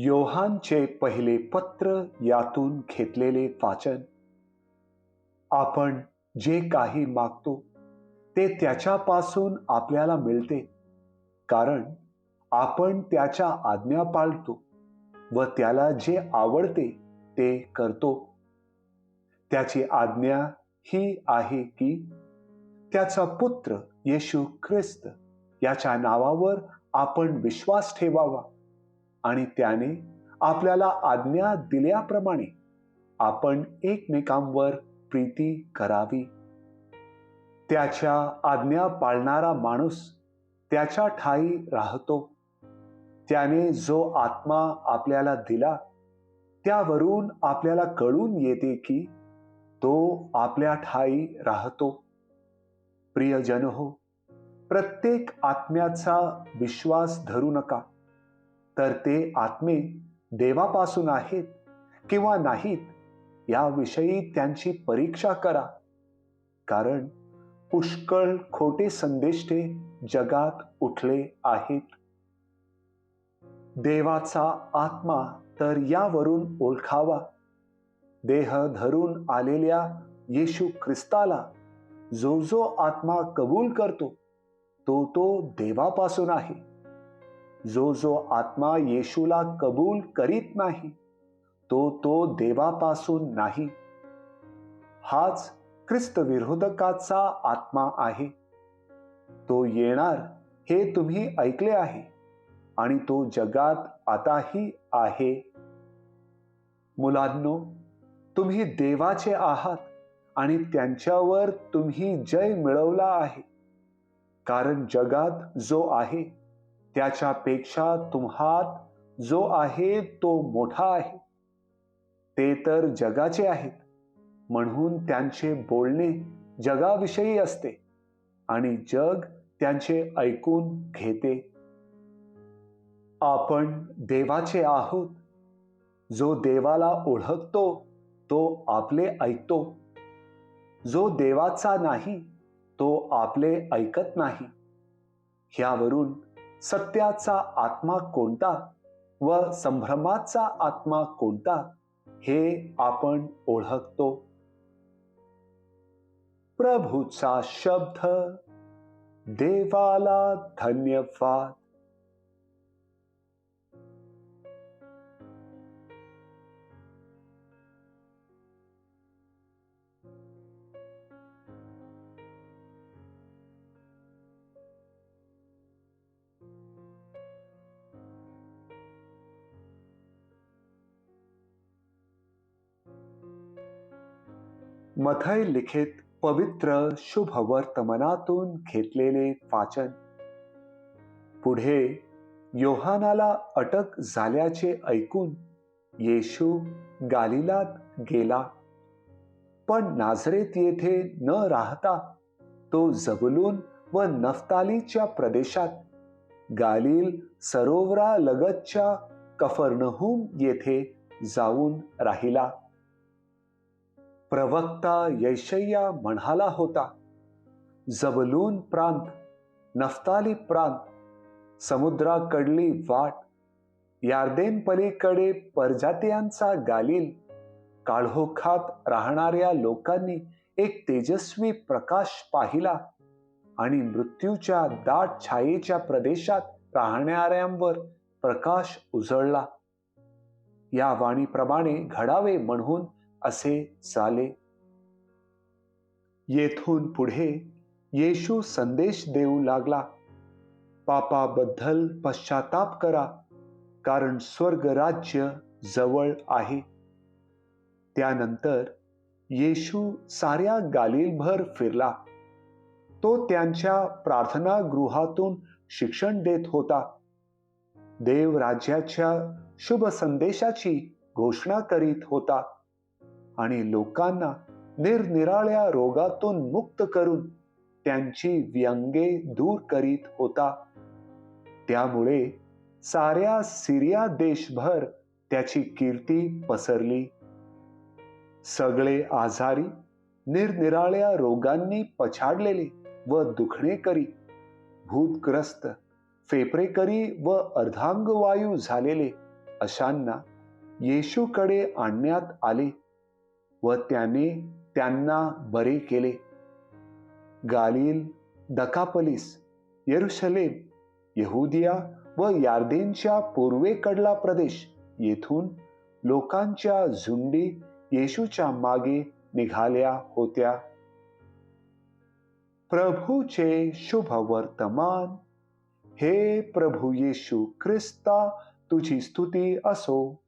योहानचे पहिले पत्र यातून घेतलेले वाचन. आपण जे काही मागतो ते त्याच्यापासून आपल्याला मिळते. कारण आपण त्याच्या आज्ञा पाळतो व त्याला जे आवडते ते करतो. त्याची आज्ञा ही आहे की त्याचा पुत्र येशू ख्रिस्त याच्या नावावर आपण विश्वास ठेवावा. आणि त्याने आपल्याला आज्ञा दिल्याप्रमाणे आपण एकमेकांवर प्रीती करावी. त्याच्या आज्ञा पाळणारा माणूस त्याच्या ठाई राहतो. त्याने जो आत्मा आपल्याला दिला त्यावरून आपल्याला कळून येते की तो आपल्या ठाई राहतो. प्रियजन हो प्रत्येक आत्म्याचा विश्वास धरू नका. तर ते आत्मे देवापासून आहेत किंवा नाहीत याविषयी त्यांची परीक्षा करा. कारण पुष्कळ खोटे संदेष्टे जगात उठले आहेत. देवाचा आत्मा तर यावरून ओळखावा. देह धरून आलेल्या येशू ख्रिस्ताला जो जो आत्मा कबूल करतो तो तो देवापासून आहे. जो जो आत्मा येशूला कबूल करीत नाही तो तो देवापासून नाही. हाच ख्रिस्तविरोधकाचा आत्मा आहे. तो येणार हे तुम्ही ऐकले आहे आणि तो जगात आताही आहे. मुलांनो तुम्ही देवाचे आहात आणि त्यांच्यावर तुम्ही जय मिळवला आहे. कारण जगात जो आहे त्याच्यापेक्षा तुम्हात जो आहे तो मोठा आहे. ते तर जगाचे आहेत. म्हणून त्यांचे बोलणे जगाविषयी असते आणि जग त्यांचे ऐकून घेते. आपण देवाचे आहोत. जो देवाला ओळखतो तो आपले ऐकतो. जो देवाचा नाही तो आपले ऐकत नाही. ह्यावरून सत्याचा आत्मा कोणता व संभ्रमाचा आत्मा कोणता हे आपण ओळखतो. प्रभूचा शब्द देवाला धन्यवाद. मथय लिखित पवित्र शुभ वर्तमानातून घेतलेले वाचन. पुढे योहानाला अटक झाल्याचे ऐकून येशू गालिलात गेला. पण नाझरेत येथे न राहता तो जबलून व नफ्तालीच्या प्रदेशात गालिल सरोवरालगतच्या कफरनहूम येथे जाऊन राहिला. प्रवक्ता यशय्या म्हणाला होता जबलून प्रांत नफ्ताली प्रांत समुद्राकडली वाट यार्देन पलीकडे परजातीयांचा गालील काळोखात राहणाऱ्या लोकांनी एक तेजस्वी प्रकाश पाहिला आणि मृत्यूच्या दाट छायेच्या प्रदेशात राहणाऱ्यांवर प्रकाश उजळला. या वाणीप्रमाणे घडावे म्हणून असे झाले येथून पुढे येशू संदेश देऊ लागला. पापाबद्दल पश्चाताप करा कारण स्वर्ग राज्य जवळ आहे. त्यानंतर येशू साऱ्या गालिलभर फिरला. तो त्यांच्या प्रार्थना गृहातून शिक्षण देत होता. देव राज्याच्या शुभ संदेशाची घोषणा करीत होता. आणि लोकांना निरनिराळ्या रोगातून मुक्त करून त्यांची व्यंगे दूर करीत होता. त्यामुळे साऱ्या सिरिया देशभर त्याची कीर्ती पसरली. सगळे आजारी निरनिराळ्या रोगांनी पछाडलेले व दुखणेकरी भूतग्रस्त फेफरेकरी व अर्धांगवायू झालेले अशांना येशूकडे आणण्यात आले. व त्याने त्यांना बरे केले. गालिल दकापलीस येरुशलेम यहुदिया व यार्देनच्या पूर्वेकडला प्रदेश येथून लोकांच्या झुंडी येशूच्या मागे निघाल्या होत्या. प्रभूचे शुभ वर्तमान हे प्रभू येशू ख्रिस्ता तुझी स्तुती असो.